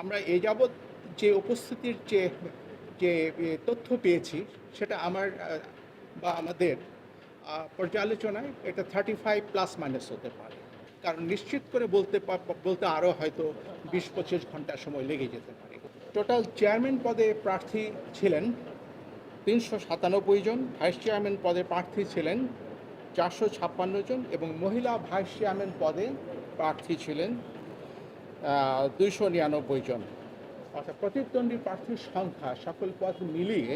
আমরা এ যাবৎ যে উপস্থিতির যে যে তথ্য পেয়েছি, সেটা আমার বা আমাদের পর্যালোচনায় এটা থার্টি ফাইভ প্লাস মাইনাস হতে পারে। কারণ নিশ্চিত করে বলতে বলতে আরও হয়তো বিশ পঁচিশ ঘণ্টা সময় লেগে যেতে পারে। টোটাল চেয়ারম্যান পদে প্রার্থী ছিলেন তিনশো সাতানব্বই জন ভাইস চেয়ারম্যান পদে প্রার্থী ছিলেন চারশো ছাপ্পান্ন জন এবং মহিলা ভাইস চেয়ারম্যান পদে প্রার্থী ছিলেন দুইশো নিরানব্বই জন। অর্থাৎ প্রতিদ্বন্দ্বী প্রার্থীর সংখ্যা, সকল পদ মিলিয়ে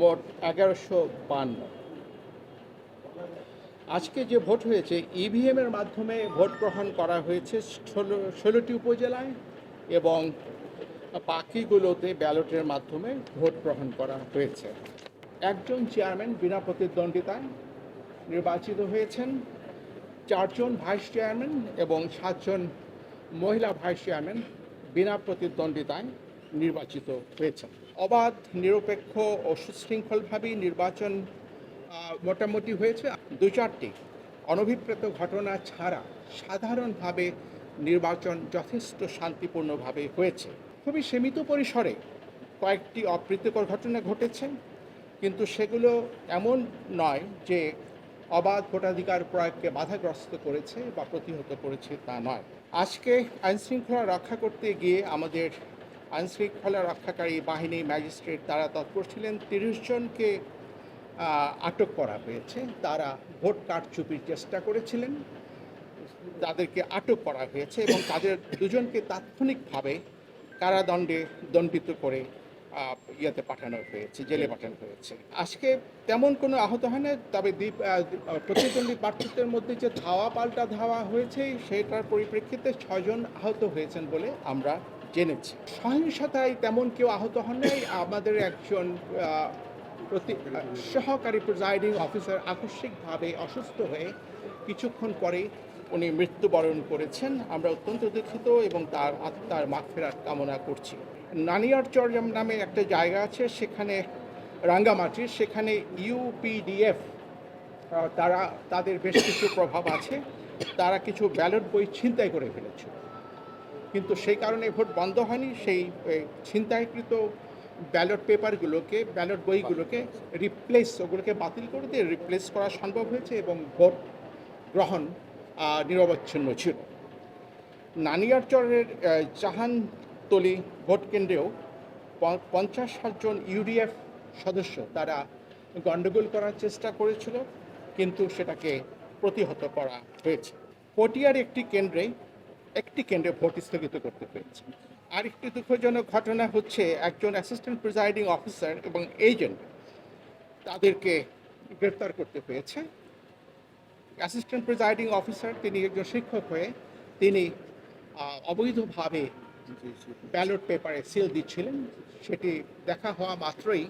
মোট এগারোশো বান্ন। আজকে যে ভোট হয়েছে ইভিএম এর মাধ্যমে ভোট গ্রহণ করা হয়েছে ষোলো, ষোলোটি উপজেলায় এবং বাকিগুলোতে ব্যালটের মাধ্যমে ভোট গ্রহণ করা হয়েছে। একজন চেয়ারম্যান বিনা প্রতিদ্বন্দ্বিতায় নির্বাচিত হয়েছেন, চারজন ভাইস চেয়ারম্যান এবং সাতজন মহিলা ভাইস চেয়ারম্যান বিনা প্রতিদ্বন্দ্বিতায় নির্বাচিত হয়েছেন। অবাধ, নিরপেক্ষ ও সুশৃঙ্খলভাবেই নির্বাচন মোটামুটি হয়েছে। দু চারটি অনভিপ্রেত ঘটনা ছাড়া সাধারণভাবে নির্বাচন যথেষ্ট শান্তিপূর্ণভাবে হয়েছে। খুবই সীমিত পরিসরে কয়েকটি অপ্রীতিকর ঘটনা ঘটেছে, কিন্তু সেগুলো এমন নয় যে অবাধ ভোটাধিকার প্রয়োগকে বাধাগ্রস্ত করেছে বা প্রতিহত করেছে তা নয়। আজকে আইনশৃঙ্খলা রক্ষা করতে গিয়ে আমাদের আইনশৃঙ্খলা রক্ষাকারী বাহিনী ম্যাজিস্ট্রেট তারা তৎপর ছিলেন, তিরিশ জনকে আটক করা হয়েছে। তারা ভোট কারচুপির চেষ্টা করেছিলেন, তাদেরকে আটক করা হয়েছে এবং তাদের দুজনকে তাৎক্ষণিকভাবে কারাদণ্ডে দণ্ডিত করে ইয়েতে পাঠানো হয়েছে জেলে পাঠানো হয়েছে। আজকে তেমন কোনো আহত হয় না তবে দ্বীপ প্রতিদ্বন্দ্বী প্রার্থীদের মধ্যে যে ধাওয়া পাল্টা ধাওয়া হয়েছে সেটার পরিপ্রেক্ষিতে ছয়জন আহত হয়েছেন বলে আমরা জেনেছি। সহিংসতায় তেমন কেউ আহত হন নাই। আমাদের একজন প্রতি সহকারী প্রিজাইডিং অফিসার আকস্মিকভাবে অসুস্থ হয়ে কিছুক্ষণ পরে উনি মৃত্যুবরণ করেছেন। আমরা অত্যন্ত দুঃখিত এবং তার আত্মার মাগফেরাত কামনা করছি। নানিয়ারচর নামে একটা জায়গা আছে সেখানে রাঙ্গামাটির সেখানে ইউপিডিএফ তারা তাদের বেশ কিছু প্রভাব আছে। তারা কিছু ব্যালট বই ছিনতাই করে ফেলেছে। কিন্তু সেই কারণে ভোট বন্ধ হয়নি। সেই ছিনতাইকৃত ব্যালট পেপারগুলোকে ব্যালট বইগুলোকে রিপ্লেস ওগুলোকে বাতিল করে দিয়ে রিপ্লেস করা সম্ভব হয়েছে এবং ভোট গ্রহণ নিরবচ্ছিন্ন ছিল। নানিয়ারচরের আহ, জাহানতলি ভোট কেন্দ্রেও পঞ্চাশ ষাটজন ইউডিএফ সদস্য তারা গণ্ডগোল করার চেষ্টা করেছিল, কিন্তু সেটাকে প্রতিহত করা হয়েছে। পটিয়ার একটি কেন্দ্রে একটি কেন্দ্রে ভোট স্থগিত করতে হয়েছে। আরেকটি দুঃখজনক ঘটনা হচ্ছে একজন অ্যাসিস্ট্যান্ট প্রিজাইডিং অফিসার এবং এজেন্ট তাদেরকে গ্রেপ্তার করতে হয়েছে। অ্যাসিস্ট্যান্ট প্রিজাইডিং অফিসার তিনি একজন শিক্ষক হয়ে তিনি অবৈধভাবে ব্যালট পেপারে সিল দিচ্ছিলেন। সেটি দেখা হওয়া মাত্রই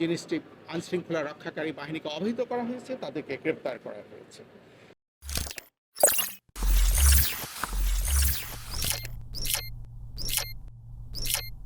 জিনিসটি আইনশৃঙ্খলা রক্ষাকারী বাহিনীকে অবহিত করা হয়েছে, তাদেরকে গ্রেপ্তার করা হয়েছে।